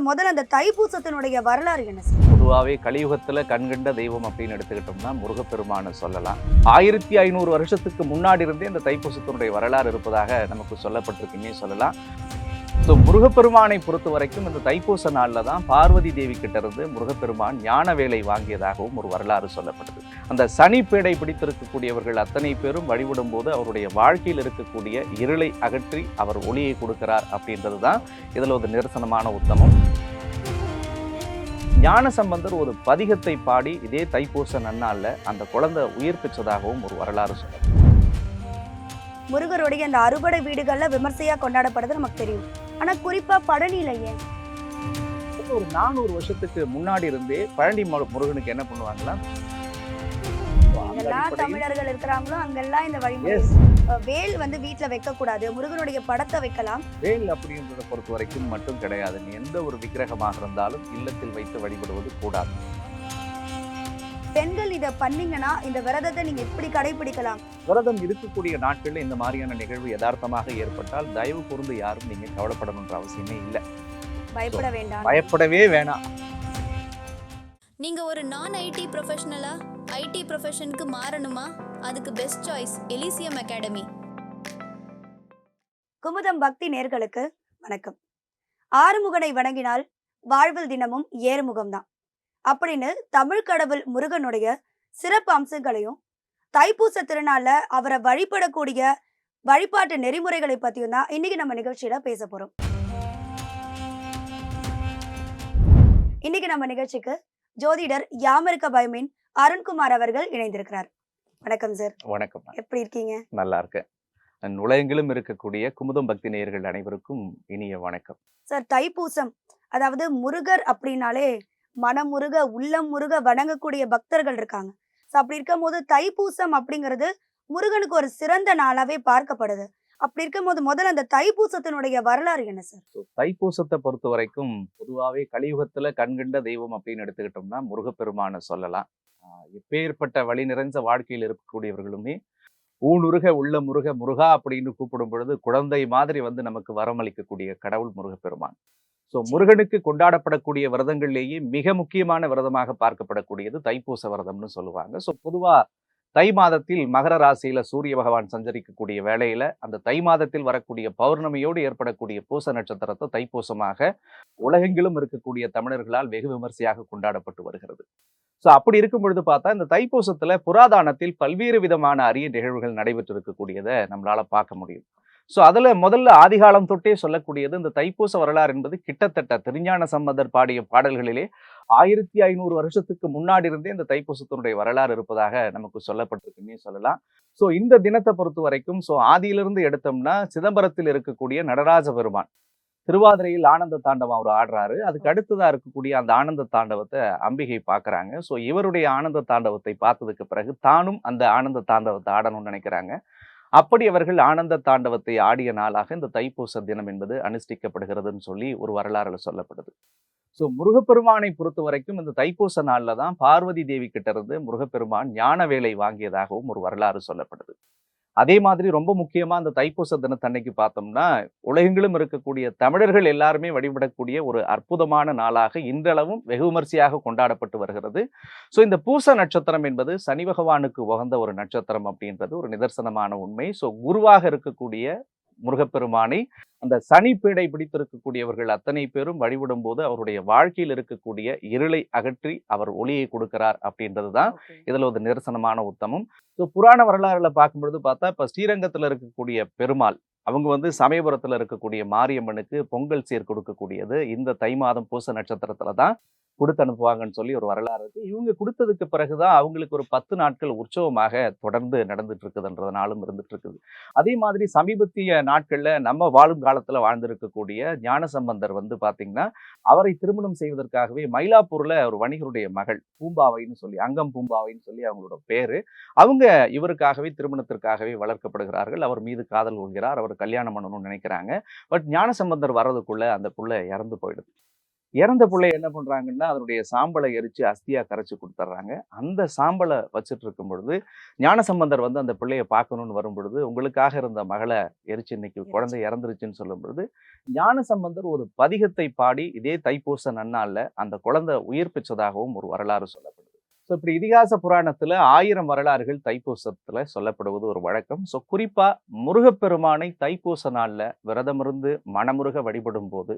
முதல்ல அந்த தைப்பூசத்தினுடைய வரலாறு என்ன சார்? பொதுவாகவே கலியுகத்துல கண்கண்ட தெய்வம் அப்படின்னு எடுத்துக்கிட்டோம்னா முருகப்பெருமானு சொல்லலாம். ஆயிரத்தி ஐநூறு வருஷத்துக்கு முன்னாடி இருந்தே இந்த தைப்பூசத்தினுடைய வரலாறு இருப்பதாக நமக்கு சொல்லப்பட்டிருக்குன்னே சொல்லலாம். ஸோ முருகப்பெருமானை பொறுத்த வரைக்கும் இந்த தைப்பூச நாளில் தான் பார்வதி தேவி கிட்ட இருந்து முருகப்பெருமான் ஞான வேலை வாங்கியதாகவும் ஒரு வரலாறு சொல்லப்படுது அந்த சனி பேடை பிடித்திருக்கக்கூடியவர்கள் அத்தனை பேரும் வழிபடும் போது அவருடைய வாழ்க்கையில் இருக்கக்கூடிய இருளை அகற்றி அவர் ஒளியை கொடுக்கிறார் அப்படின்றது தான் இதில் ஒரு நிரசனமான உத்தமம். ஞான சம்பந்தர் ஒரு பதிகத்தை பாடி இதே தைப்பூச நன்னாளில் அந்த குழந்தை உயிர் பெற்றதாகவும் ஒரு வரலாறு சொல்லப்படுது முருகருடைய அந்த அறுபடை வீடுகள்ல விமர்சையா கொண்டாடப்படுறது நமக்கு தெரியும். ஆனா குறிப்பா பழனியில ஏன் ஒரு நானூறு வருஷத்துக்கு முன்னாடி இருந்தே பழனி முருகனுக்கு என்ன பண்ணுவாங்களா எங்கெல்லாம் தமிழர்கள் இருக்கிறாங்களோ அங்கெல்லாம் இந்த வழிமுறை வேல் வந்து வீட்டுல வைக்க கூடாது முருகனுடைய படத்தை வைக்கலாம். வேல் அப்படின்றத பொறுத்த வரைக்கும் மட்டும் கிடையாது. எந்த ஒரு விக்கிரகமாக இருந்தாலும் இல்லத்தில் வைத்து வழிபடுவது கூடாது. பெண்கள் இத பண்ணீங்கன்னா இந்த விரதத்தை நீங்க எப்படி கடைபிடிக்கலாம்? விரதம் இருக்கக்கூடிய நாட்கள்ல இந்த மாதிரியான நிகழ்வு யதார்த்தமாக ஏற்பட்டால் தயவு கூர்ந்து யாரும் நீங்க கவலைப்படணுன்ற அவசியமே இல்லை. பயப்பட வேண்டாம். பயப்படவே வேணாம். நீங்க ஒரு நான் ஐடி ப்ரொஃபஷனலா ஐடி ப்ரொஃபஷனுக்கு மாறணுமா? அதுக்கு best choice Elysium academy Kumudam Bhakti நேர்களுக்கு வணக்கம். ஆறுமுகனை வணங்கினால் வாழ்வில் தினமும் ஏறுமுகம்தான். அப்படின்னு தமிழ் கடவுள் முருகனுடைய சிறப்பு அம்சங்களையும் தைப்பூச திருநாள்ல அவரை வழிபடக்கூடிய வழிபாட்டு நெறிமுறைகளை பத்தியும் தான் இன்னைக்கு நம்ம நிகழ்ச்சியில பேச போறோம். இன்னைக்கு நம்ம நிகழ்ச்சிக்கு ஜோதிடர் யாமருக்க பயமின் அருண்குமார் அவர்கள் இணைந்திருக்கிறார். வணக்கம் சார். வணக்கம். எப்படி இருக்கீங்க? நல்லா இருக்கேன். உலகெங்கிலும் இருக்கக்கூடிய குமுதம் பக்தி நேயர்கள் அனைவருக்கும் இனிய வணக்கம். சார் தைப்பூசம் அதாவது முருகர் அப்படின்னாலே மனமுருக உள்ளம் முருக வணங்கக்கூடிய பக்தர்கள் இருக்காங்க. ஸோ அப்படி இருக்கும்போது தைப்பூசம் அப்படிங்கிறது முருகனுக்கு ஒரு சிறந்த நாளாவே பார்க்கப்படுது. அப்படி இருக்கும்போது முதல்ல அந்த தைப்பூசத்தினுடைய வரலாறு என்ன சார் தைப்பூசத்தை பொறுத்த வரைக்கும் பொதுவாகவே கலியுகத்துல கண்கண்ட தெய்வம் அப்படின்னு எடுத்துக்கிட்டோம்னா முருகப்பெருமானை சொல்லலாம். ஆஹ் எப்பேற்பட்ட வழி நிறைஞ்ச வாழ்க்கையில் இருக்கக்கூடியவர்களுமே ஊனுருக உள்ள முருக முருகா அப்படின்னு கூப்பிடும் பொழுது குழந்தை மாதிரி வந்து நமக்கு வரமளிக்கக்கூடிய கடவுள் முருகப்பெருமான். ஸோ முருகனுக்கு கொண்டாடப்படக்கூடிய விரதங்கள்லேயே மிக முக்கியமான விரதமாக பார்க்கப்படக்கூடியது தைப்பூச விரதம்னு சொல்லுவாங்க. ஸோ பொதுவா தை மாதத்தில் மகர ராசியில சூரிய பகவான் சஞ்சரிக்கக்கூடிய வேளையில அந்த தை மாதத்தில் வரக்கூடிய பௌர்ணமியோடு ஏற்படக்கூடிய பூச நட்சத்திரத்தை தைப்பூசமாக உலகெங்கிலும் இருக்கக்கூடிய தமிழர்களால் வெகு விமர்சையாக கொண்டாடப்பட்டு வருகிறது. ஸோ அப்படி இருக்கும் பொழுது பார்த்தா இந்த தைப்பூசத்துல புராதானத்தில் பல்வேறு விதமான அரிய நிகழ்வுகள் நடைபெற்று இருக்கக்கூடியதை நம்மளால பார்க்க முடியும். ஸோ அதில் முதல்ல ஆதிகாலம் தொட்டே சொல்லக்கூடியது இந்த தைப்பூச வரலாறு என்பது கிட்டத்தட்ட திருஞான சம்பந்தர் பாடிய பாடல்களிலே ஆயிரத்தி ஐநூறு வருஷத்துக்கு முன்னாடி இருந்தே இந்த தைப்பூசத்தினுடைய வரலாறு இருப்பதாக நமக்கு சொல்லப்பட்டிருக்குன்னே சொல்லலாம். ஸோ இந்த தினத்தை பொறுத்த வரைக்கும் ஸோ ஆதியிலிருந்து எடுத்தோம்னா சிதம்பரத்தில் இருக்கக்கூடிய நடராஜ பெருமான் திருவாதிரையில் ஆனந்த தாண்டவம் அவர் ஆடுறாரு. அதுக்கு அடுத்ததாக இருக்கக்கூடிய அந்த ஆனந்த தாண்டவத்தை அம்பிகை பார்க்கறாங்க. ஸோ இவருடைய ஆனந்த தாண்டவத்தை பார்த்ததுக்கு பிறகு தானும் அந்த ஆனந்த தாண்டவத்தை ஆடணும்னு நினைக்கிறாங்க. அப்படி அவர்கள் ஆனந்த தாண்டவத்தை ஆடிய நாளாக இந்த தைப்பூச தினம் என்பது அனுஷ்டிக்கப்படுகிறதுன்னு சொல்லி ஒரு வரலாறுல சொல்லப்படுது. ஸோ முருகப்பெருமானை பொறுத்த வரைக்கும் இந்த தைப்பூச நாளில் தான் பார்வதி தேவி கிட்ட இருந்து முருகப்பெருமான் ஞான வேலை வாங்கியதாகவும் ஒரு வரலாறு சொல்லப்படுது. அதே மாதிரி ரொம்ப முக்கியமாக அந்த தைப்பூச தினத்தன்னைக்கு பார்த்தோம்னா உலகெங்கிலும் இருக்கக்கூடிய தமிழர்கள் எல்லாருமே வழிபடக்கூடிய ஒரு அற்புதமான நாளாக இன்றளவும் வெகு விமர்சையாக கொண்டாடப்பட்டு வருகிறது. ஸோ இந்த பூச நட்சத்திரம் என்பது சனி பகவானுக்கு உகந்த ஒரு நட்சத்திரம் அப்படின்றது ஒரு நிதர்சனமான உண்மை. ஸோ குருவாக இருக்கக்கூடிய முருகப்பெருமானை அந்த சனி பீடை பிடித்திருக்கக்கூடியவர்கள் அத்தனை பேரும் வழிபடும் போது அவருடைய வாழ்க்கையில் இருக்கக்கூடிய இருளை அகற்றி அவர் ஒளியை கொடுக்கிறார் அப்படின்றது தான் இதுல ஒரு நிரசனமான உத்தமம். ஸோ புராண வரலாறுல பார்க்கும்பொழுது பார்த்தா இப்ப ஸ்ரீரங்கத்துல இருக்கக்கூடிய பெருமாள் அவங்க வந்து சமயபுரத்துல இருக்கக்கூடிய மாரியம்மனுக்கு பொங்கல் சீர் கொடுக்கக்கூடியது இந்த தை மாதம் பூச நட்சத்திரத்துல தான் கொடுத்து அனுப்புவாங்கன்னு சொல்லி ஒரு வரலாறு இருக்குது இவங்க கொடுத்ததுக்கு பிறகுதான் அவங்களுக்கு ஒரு பத்து நாட்கள் உற்சவமாக தொடர்ந்து நடந்துட்டு இருக்குதுன்றதுனாலும் இருந்துட்டு இருக்குது அதே மாதிரி சமீபத்திய நாட்களில் நம்ம வாழும் காலத்தில் வாழ்ந்திருக்கக்கூடிய ஞானசம்பந்தர் வந்து பார்த்திங்கன்னா அவரை திருமணம் செய்வதற்காகவே மயிலாப்பூரில் ஒரு வணிகருடைய மகள் பூம்பாவைன்னு சொல்லி அங்கம் பூம்பாவைன்னு சொல்லி அவங்களோட பேரு. அவங்க இவருக்காகவே திருமணத்திற்காகவே வளர்க்கப்படுகிறார்கள். அவர் மீது காதல் கொள்கிறார். அவர் கல்யாணம் பண்ணணும்னு நினைக்கிறாங்க. பட் ஞானசம்பந்தர் வர்றதுக்குள்ள அந்த புள்ள இறந்து போயிடுது. இறந்த பிள்ளை என்ன பண்றாங்கன்னா அதனுடைய சாம்பலை எரிச்சு அஸ்தியா கரைச்சு கொடுத்துட்றாங்க. அந்த சாம்பலை வச்சுட்டு இருக்கும் பொழுது ஞானசம்பந்தர் வந்து அந்த பிள்ளையை பார்க்கணும்னு வரும் பொழுது உங்களுக்காக இருந்த மகளை எரிச்சு இன்னைக்கு குழந்தை இறந்துருச்சுன்னு சொல்லும் பொழுது ஞானசம்பந்தர் ஒரு பதிகத்தை பாடி இதே தைப்பூச நன்னாள்ல அந்த குழந்தை உயிர் பெற்றதாகவும் ஒரு வரலாறு சொல்லப்படுது. ஸோ இப்படி இதிகாச புராணத்துல ஆயிரம் வரலாறுகள் தைப்பூசத்துல சொல்லப்படுவது ஒரு வழக்கம். ஸோ குறிப்பா முருகப்பெருமானை தைப்பூச நாள்ல விரதமிருந்து மனமுருக வழிபடும் போது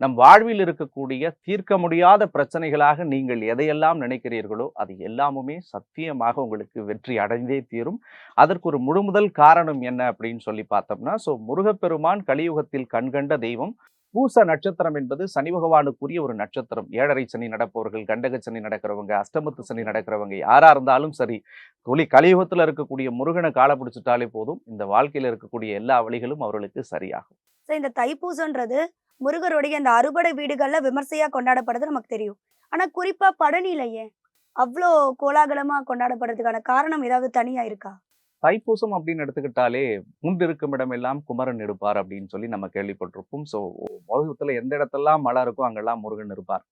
நம் வாழ்வில் இருக்கக்கூடிய தீர்க்க முடியாத பிரச்சனைகளாக நீங்கள் எதையெல்லாம் நினைக்கிறீர்களோ அது எல்லாமுமே சத்தியமாக உங்களுக்கு வெற்றி அடைந்தே தீரும். அதற்கு ஒரு முழுமுதல் காரணம் என்ன அப்படின்னு சொல்லி பார்த்தோம்னா ஸோ முருகப்பெருமான் கலியுகத்தில் கண்கண்ட தெய்வம். பூச நட்சத்திரம் என்பது சனி பகவானுக்குரிய ஒரு நட்சத்திரம். ஏழரை சனி நடப்பவர்கள் கண்டக சனி நடக்கிறவங்க அஷ்டமத்து சனி நடக்கிறவங்க யாரா இருந்தாலும் சரி ஒளி கலியுகத்தில் இருக்கக்கூடிய முருகனை காலை பிடிச்சிட்டாலே போதும். இந்த வாழ்க்கையில் இருக்கக்கூடிய எல்லா வழிகளும் அவர்களுக்கு சரியாகும். ஸோ இந்த தைப்பூசம்ன்றது முருகருடைய இந்த அறுபடை வீடுகள்ல விமர்சையா கொண்டாடப்படுறது நமக்கு தெரியும். ஆனா குறிப்பா பழனியில ஏன் அவ்வளோ கோலாகலமா கொண்டாடப்படுறதுக்கான காரணம் ஏதாவது தனியா இருக்கா? தைப்பூசம் அப்படின்னு எடுத்துக்கிட்டாலே முன்பிருக்கும் இடமெல்லாம் குமரன் இருப்பார் அப்படின்னு சொல்லி நம்ம கேள்விப்பட்டிருப்போம். ஸோ உலகத்தில் எந்த இடத்தெல்லாம் மழை இருக்கோ அங்கெல்லாம் முருகன் இருப்பார்.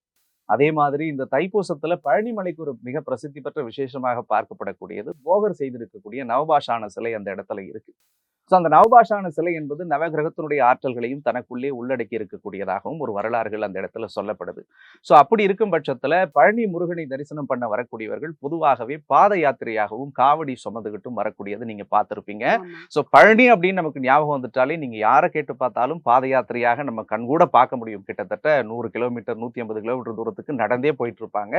அதே மாதிரி இந்த தைப்பூசத்துல பழனிமலைக்கு ஒரு மிக பிரசித்தி பெற்ற விசேஷமாக பார்க்கப்படக்கூடியது போகர் செய்திருக்கக்கூடிய நவபாஷான சிலை அந்த இடத்துல இருக்கு. ஸோ அந்த நவபாஷான சிலை என்பது நவகிரகத்தினுடைய ஆற்றல்களையும் தனக்குள்ளே உள்ளடக்கி இருக்கக்கூடியதாகவும் ஒரு வரலாறுகள் அந்த இடத்துல சொல்லப்படுது. ஸோ அப்படி இருக்கும் பட்சத்துல பழனி முருகனை தரிசனம் பண்ண வரக்கூடியவர்கள் பொதுவாகவே பாத யாத்திரையாகவும் காவடி சுமந்துகிட்டும் வரக்கூடியது நீங்க பார்த்திருப்பீங்க. ஸோ பழனி அப்படின்னு நமக்கு ஞாபகம் வந்துட்டாலே நீங்க யாரை கேட்டு பார்த்தாலும் பாத யாத்திரையாக நம்ம கண்கூட பார்க்க முடியும். கிட்டத்தட்ட நூறு கிலோமீட்டர் நூத்தி ஐம்பது கிலோமீட்டர் தூரத்துக்கு நடந்தே போயிட்டு இருப்பாங்க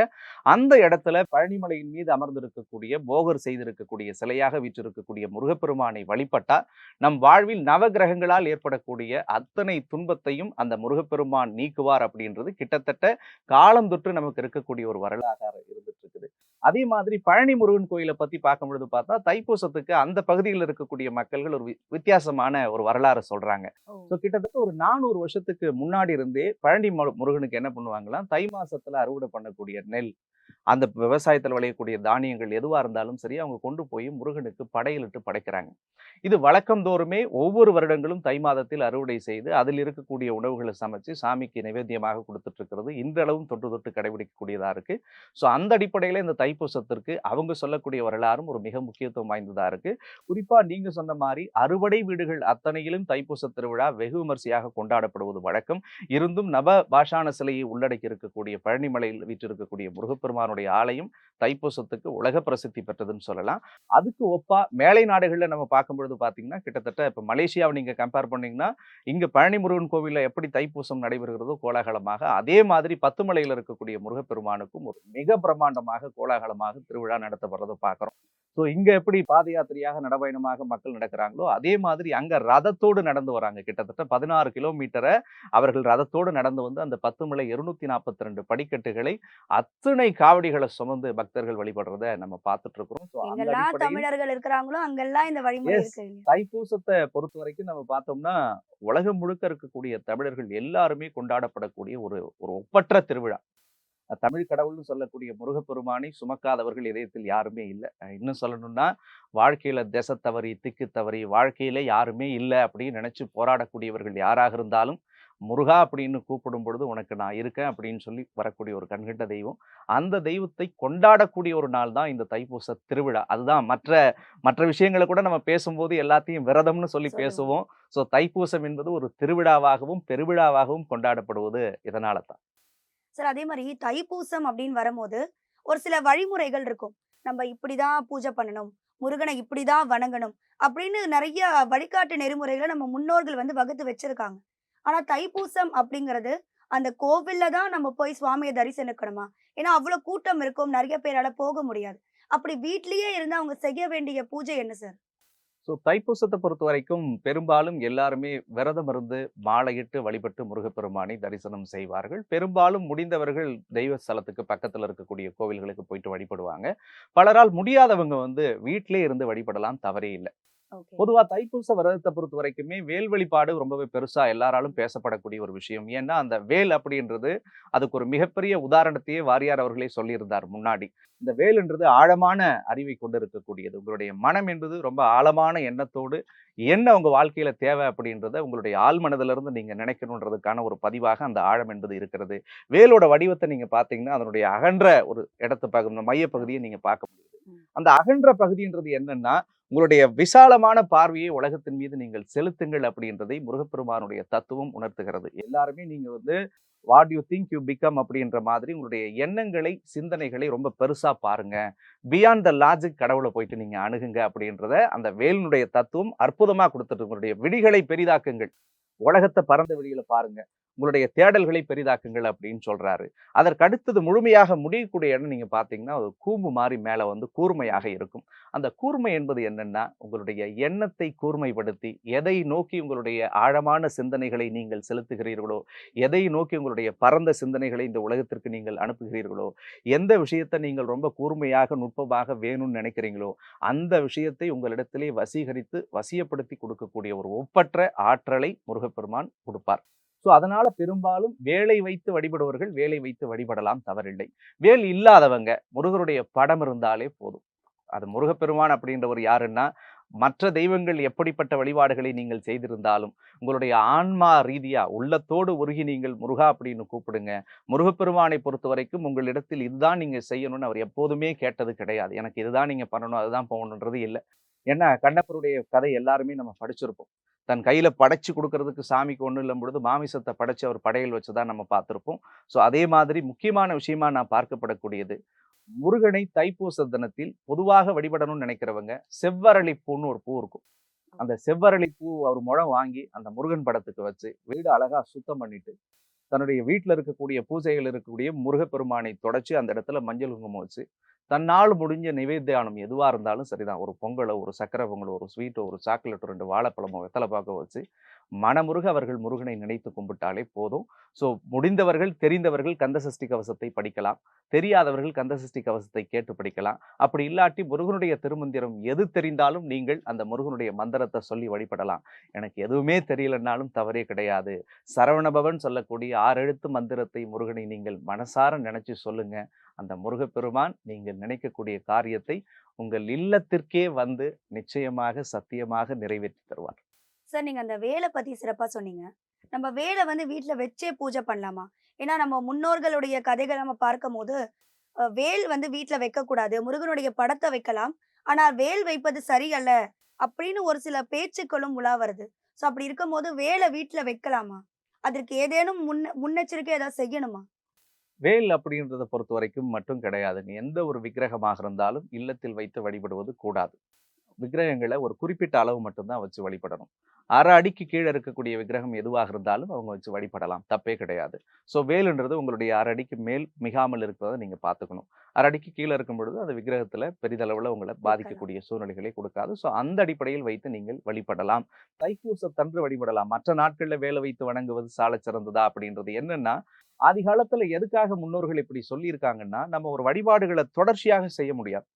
அந்த இடத்துல பழனிமலையின் மீது அமர்ந்திருக்கக்கூடிய போகர் செய்திருக்கக்கூடிய சிலையாக வீற்றிருக்கக்கூடிய முருகப்பெருமானை வழிபட்டா நம் வாழ்வில் நவகிரகங்களால் ஏற்படக்கூடிய அத்தனை துன்பத்தையும் அந்த முருகப்பெருமான் நீக்குவார் அப்படின்றது கிட்டத்தட்ட காலம் தொற்று நமக்கு இருக்கக்கூடிய ஒரு வரலாறாக இருந்துட்டு இருக்குது அதே மாதிரி பழனி முருகன் கோயிலை பத்தி பார்க்கும் பொழுது பார்த்தா தைப்பூசத்துக்கு அந்த பகுதியில் இருக்கக்கூடிய மக்கள்கள் ஒரு வித்தியாசமான ஒரு வரலாறு சொல்றாங்க. ஸோ கிட்டத்தட்ட ஒரு நானூறு வருஷத்துக்கு முன்னாடி இருந்தே பழனி முருகனுக்கு என்ன பண்ணுவாங்களாம்? தை மாசத்துல அறுவடை பண்ணக்கூடிய நெல் அந்த விவசாயத்தில் விளையக்கூடிய தானியங்கள் எதுவா இருந்தாலும் சரி அவங்க கொண்டு போய் முருகனுக்கு படையலிட்டு படைக்கிறாங்க. இது வழக்கந்தோறுமே ஒவ்வொரு வருடங்களும் தை மாதத்தில் அறுவடை செய்து அதில் இருக்கக்கூடிய உணவுகளை சமைச்சு சாமிக்கு நைவேத்தியமாக கொடுத்துட்டு இருக்கிறது இன்றளவும் தொட்டு தொட்டு கடைபிடிக்கக்கூடியதாக இருக்கு. ஸோ அந்த அடிப்படையில் இந்த தைப்பூசத்திற்கு அவங்க சொல்லக்கூடிய வரலாறும் ஒரு மிக முக்கியத்துவம் வாய்ந்ததா இருக்கு. குறிப்பா நீங்க சொன்ன மாதிரி அறுவடை வீடுகள் அத்தனையிலும் தைப்பூச திருவிழா வெகு விமர்சையாக கொண்டாடப்படுவது வழக்கம். இருந்தும் நவ பாஷான சிலையை உள்ளடக்கி இருக்கக்கூடிய பழனிமலையில் வீற்றிருக்கக்கூடிய முருகப்பெருமானுடைய ஆலயம் தைப்பூசத்துக்கு உலக பிரசித்தி பெற்றதுன்னு சொல்லலாம். அதுக்கு ஒப்பா மேலை நாடுகளில் நம்ம பார்க்கும்பொழுது பார்த்தீங்கன்னா பாத்தீங்கன்னா கிட்டத்தட்ட இப்ப மலேசியாவை நீங்க கம்பேர் பண்ணீங்கன்னா இங்க பழனி முருகன் கோவிலில் எப்படி தைப்பூசம் நடைபெறுகிறதோ கோலாகலமாக அதே மாதிரி பத்துமலையில் இருக்கக்கூடிய முருகப்பெருமானுக்கும் ஒரு மிக பிரம்மாண்டமாக கோலாகலமாக திருவிழா நடத்தப்படுறதை பார்க்கிறோம். ஸோ இங்க எப்படி பாத யாத்திரையாக நடபயணமாக மக்கள் நடக்கிறாங்களோ அதே மாதிரி அங்க ரதத்தோடு நடந்து வராங்க. கிட்டத்தட்ட பதினாறு கிலோமீட்டரை அவர்கள் ரதத்தோடு நடந்து வந்து அந்த பத்துமலை இருநூத்தி நாற்பத்தி ரெண்டு படிக்கட்டுகளை அத்தனை காவடிகளை சுமந்து பக்தர்கள் வழிபடுறத நம்ம பார்த்துட்டு இருக்கிறோம் தமிழர்கள் இருக்கிறாங்களோ அங்கெல்லாம் இந்த வழிமுறை? தைப்பூசத்தை பொறுத்த வரைக்கும் நம்ம பார்த்தோம்னா உலகம் முழுக்க இருக்கக்கூடிய தமிழர்கள் எல்லாருமே கொண்டாடப்படக்கூடிய ஒரு ஒரு ஒப்பற்ற திருவிழா. தமிழ் கடவுள்னு சொல்லக்கூடிய முருகப்பெருமானை சுமக்காதவர்கள் இதயத்தில் யாருமே இல்லை. இன்னும் சொல்லணும்னா வாழ்க்கையில திசை தவறி திக்கு தவறி வாழ்க்கையில யாருமே இல்லை அப்படின்னு நினைச்சு போராடக்கூடியவர்கள் யாராக இருந்தாலும் முருகா அப்படின்னு கூப்பிடும் பொழுது உனக்கு நான் இருக்கேன் அப்படின்னு சொல்லி வரக்கூடிய ஒரு கண்கண்ட தெய்வம். அந்த தெய்வத்தை கொண்டாடக்கூடிய ஒரு நாள் தான் இந்த தைப்பூச திருவிழா. அதுதான் மற்ற மற்ற விஷயங்களை கூட நம்ம பேசும்போது எல்லாத்தையும் விரதம்னு சொல்லி. பேசுவோம். ஸோ தைப்பூசம் என்பது ஒரு திருவிழாவாகவும் பெருவிழாவாகவும் கொண்டாடப்படுவது இதனால தான். சார் அதே மாதிரி தைப்பூசம் அப்படின்னு வரும்போது ஒரு சில வழிமுறைகள் இருக்கும். நம்ம இப்படிதான் பூஜை பண்ணணும் முருகனை இப்படிதான் வணங்கணும் அப்படின்னு நிறைய வழிகாட்டு நெறிமுறைகளை நம்ம முன்னோர்கள் வந்து வகுத்து வச்சிருக்காங்க. ஆனா தைப்பூசம் அப்படிங்கிறது அந்த கோவில்ல தான் நம்ம போய் சுவாமியை தரிசனிக்கணுமா ஏன்னா அவ்வளவு கூட்டம் இருக்கும் நிறைய பேரால போக முடியாது. அப்படி வீட்லயே இருந்து அவங்க செய்ய வேண்டிய பூஜை என்ன சார்? ஸோ தைப்பூசத்தை பொறுத்த வரைக்கும் பெரும்பாலும் எல்லாருமே விரதம் இருந்து மாலையிட்டு வழிபட்டு முருகப்பெருமானை தரிசனம் செய்வார்கள். பெரும்பாலும் முடிந்தவர்கள் தெய்வ ஸ்தலத்துக்கு பக்கத்தில் இருக்கக்கூடிய கோவில்களுக்கு போயிட்டு வழிபடுவாங்க. பலரால் முடியாதவங்க வந்து வீட்டிலே இருந்து வழிபடலாம் தவறே இல்லை. பொதுவா தைப்பூச விரதத்தை பொறுத்த வரைக்குமே வேல் வழிபாடு ரொம்பவே பெருசா எல்லாராலும் பேசப்படக்கூடிய ஒரு விஷயம். ஏன்னா அந்த வேல் அப்படின்றது அதுக்கு ஒரு மிகப்பெரிய உதாரணத்தையே வாரியார் அவர்களே சொல்லியிருந்தார் முன்னாடி. இந்த வேல்ன்றது ஆழமான அறிவை கொண்டு இருக்கக்கூடியது உங்களுடைய மனம் என்பது ரொம்ப ஆழமான எண்ணத்தோடு என்ன உங்க வாழ்க்கையில தேவை அப்படின்றத உங்களுடைய ஆழ் இருந்து நீங்க நினைக்கணுன்றதுக்கான ஒரு பதிவாக அந்த ஆழம் என்பது இருக்கிறது. வேலோட வடிவத்தை நீங்க பாத்தீங்கன்னா அதனுடைய அகன்ற ஒரு இடத்து பகுதி மைய பகுதியை நீங்க பார்க்க முடியுது. அந்த அகன்ற பகுதின்றது என்னன்னா உங்களுடைய விசாலமான பார்வையை உலகத்தின் மீது நீங்கள் செலுத்துங்கள் அப்படின்றதை முருகப்பெருமானுடைய தத்துவம் உணர்த்துகிறது. எல்லாருமே நீங்கள் வந்து what you think you become அப்படின்ற மாதிரி உங்களுடைய எண்ணங்களை சிந்தனைகளை ரொம்ப பெருசாக பாருங்க. பியாண்ட் த லாஜிக் கடவுளை போயிட்டு நீங்கள் அணுகுங்க அப்படின்றத அந்த வேலினுடைய தத்துவம் அற்புதமாக கொடுத்துட்டு உங்களுடைய விடிகளை பெரிதாக்குங்கள். உலகத்தை பறந்த வெளியில் பாருங்க. உங்களுடைய தேடல்களை பெரிதாக்குங்கள் அப்படின்னு சொல்கிறாரு அதற்கு அடுத்தது முழுமையாக முடியக்கூடிய இடம் நீங்கள் பார்த்தீங்கன்னா ஒரு கூம்பு மாதிரி மேலே வந்து கூர்மையாக இருக்கும். அந்த கூர்மை என்பது என்னென்னா உங்களுடைய எண்ணத்தை கூர்மைப்படுத்தி எதை நோக்கி உங்களுடைய ஆழமான சிந்தனைகளை நீங்கள் செலுத்துகிறீர்களோ எதை நோக்கி உங்களுடைய பரந்த சிந்தனைகளை இந்த உலகத்திற்கு நீங்கள் அனுப்புகிறீர்களோ எந்த விஷயத்தை நீங்கள் ரொம்ப கூர்மையாக நுட்பமாக வேணும்னு நினைக்கிறீங்களோ அந்த விஷயத்தை உங்களிடத்திலே வசீகரித்து வசியப்படுத்தி கொடுக்கக்கூடிய ஒரு ஒப்பற்ற ஆற்றலை முருகப்பெருமான் கொடுப்பார். ஸோ அதனால பெரும்பாலும் வேலை வைத்து வழிபடுவர்கள் வேலை வைத்து வழிபடலாம் தவறில்லை. வேல் இல்லாதவங்க முருகருடைய படம் இருந்தாலே போதும். அது முருகப்பெருமான் அப்படின்றவர் யாருன்னா மற்ற தெய்வங்கள் எப்படிப்பட்ட வழிபாடுகளை நீங்கள் செய்திருந்தாலும் உங்களுடைய ஆன்மா ரீதியா உள்ளத்தோடு உருகி நீங்கள் முருகா அப்படின்னு கூப்பிடுங்க. முருகப்பெருமானை பொறுத்த வரைக்கும் உங்களிடத்தில் இதுதான் நீங்க செய்யணும்னு அவர் எப்போதுமே கேட்டது கிடையாது. எனக்கு இதுதான் நீங்க பண்ணணும் அதுதான் போகணுன்றது இல்லை. ஏன்னா கண்ணப்பருடைய கதை எல்லாருமே நம்ம படிச்சிருப்போம். தன் கையில் படைச்சு கொடுக்கறதுக்கு சாமிக்கு ஒன்றும் இல்லைம் பொழுது மாமிசத்தை படைச்சு அவர் படையல் வச்சுதான் நம்ம பார்த்துருப்போம். ஸோ அதே மாதிரி முக்கியமான விஷயமா நான் பார்க்கப்படக்கூடியது. முருகனை தைப்பூச தினத்தில் பொதுவாக வழிபடணும்னு நினைக்கிறவங்க செவ்வரளி பூன்னு ஒரு பூ இருக்கும். அந்த செவ்வரளி பூ அவர் முழம் வாங்கி அந்த முருகன் படத்துக்கு வச்சு வீடு அழகாக சுத்தம் பண்ணிட்டு தன்னுடைய வீட்டில் இருக்கக்கூடிய பூஜைகள் இருக்கக்கூடிய முருகப்பெருமானை தொடச்சி அந்த இடத்துல மஞ்சள் குங்குமம் வச்சு தன்னால் முடிஞ்ச நிவேத்தியானம் எதுவாக இருந்தாலும் சரிதான். ஒரு பொங்கலோ ஒரு சக்கரை பொங்கலோ ஒரு ஸ்வீட்டோ ஒரு சாக்லேட்டோ ரெண்டு வாழைப்பழமோ வெத்தலை பார்க்க வச்சு மனமுருக அவர்கள் முருகனை நினைத்து கும்பிட்டாலே போதும். ஸோ முடிந்தவர்கள் தெரிந்தவர்கள் கந்தசஷ்டி கவசத்தை படிக்கலாம். தெரியாதவர்கள் கந்தசஷ்டி கவசத்தை கேட்டு படிக்கலாம். அப்படி இல்லாட்டி முருகனுடைய திருமந்திரம் எது தெரிந்தாலும் நீங்கள் அந்த முருகனுடைய மந்திரத்தை சொல்லி வழிபடலாம். எனக்கு எதுவுமே தெரியலன்னாலும் தவறே கிடையாது. சரவணபவன் சொல்லக்கூடிய ஆறெழுத்து மந்திரத்தை முருகனை நீங்கள் மனசார நினைச்சு சொல்லுங்க. அந்த முருகப்பெருமான் நீங்கள் நினைக்கக்கூடிய காரியத்தை உங்கள் இல்லத்திற்கே வந்து நிச்சயமாக சத்தியமாக நிறைவேற்றி தருவார். சார் நீங்க அந்த வேலை பத்தி சிறப்பா சொன்னீங்க. நம்ம வேலை வந்து வீட்டுல வச்சே பூஜை பண்ணலாமா? ஏன்னா நம்ம முன்னோர்களுடைய கதைகள் நம்ம பார்க்கும் போது வேல் வந்து வீட்டுல வைக்கக்கூடாது முருகனுடைய படத்தை வைக்கலாம். ஆனால் வேல் வைப்பது சரியல்ல அப்படின்னு ஒரு சில பேச்சுக்களும் உலா வருது. ஸோ அப்படி இருக்கும்போது வேலை வீட்டுல வைக்கலாமா? அதற்கு ஏதேனும் முன்ன முன்னெச்சரிக்கை ஏதாவது செய்யணுமா? வேல் அப்படின்றத பொறுத்த வரைக்கும் மட்டும் கிடையாதுங்க எந்த ஒரு விக்கிரகமாக இருந்தாலும் இல்லத்தில் வைத்து வழிபடுவது கூடாது. விக்கிரகங்களை ஒரு குறிப்பிட்ட அளவு மட்டும்தான் வச்சு வழிபடணும். அரை அடிக்கு கீழே இருக்கக்கூடிய விக்கிரகம் எதுவாக இருந்தாலும் அவங்க வச்சு வழிபடலாம். தப்பே கிடையாது. ஸோ வேலுன்றது உங்களுடைய அரை அடிக்கு மேல் மிகாமல் இருக்கிறத நீங்க பார்த்துக்கணும். அரை அடிக்கு கீழே இருக்கும் பொழுது அந்த விக்கிரகத்துல பெரிதளவுல உங்களை பாதிக்கக்கூடிய சூழ்நிலைகளை கொடுக்காது. ஸோ அந்த அடிப்படையில் வைத்து நீங்கள் வழிபடலாம். தைப்பூசத்தன்று வழிபடலாம். மற்ற நாட்கள்ல வேலை வைத்து வணங்குவது சாலச் சிறந்ததா அப்படின்றது என்னன்னா ஆதி காலத்துல எதுக்காக முன்னோர்கள் இப்படி சொல்லியிருக்காங்கன்னா நம்ம ஒரு வழிபாடுகளை தொடர்ச்சியாக செய்ய முடியாது.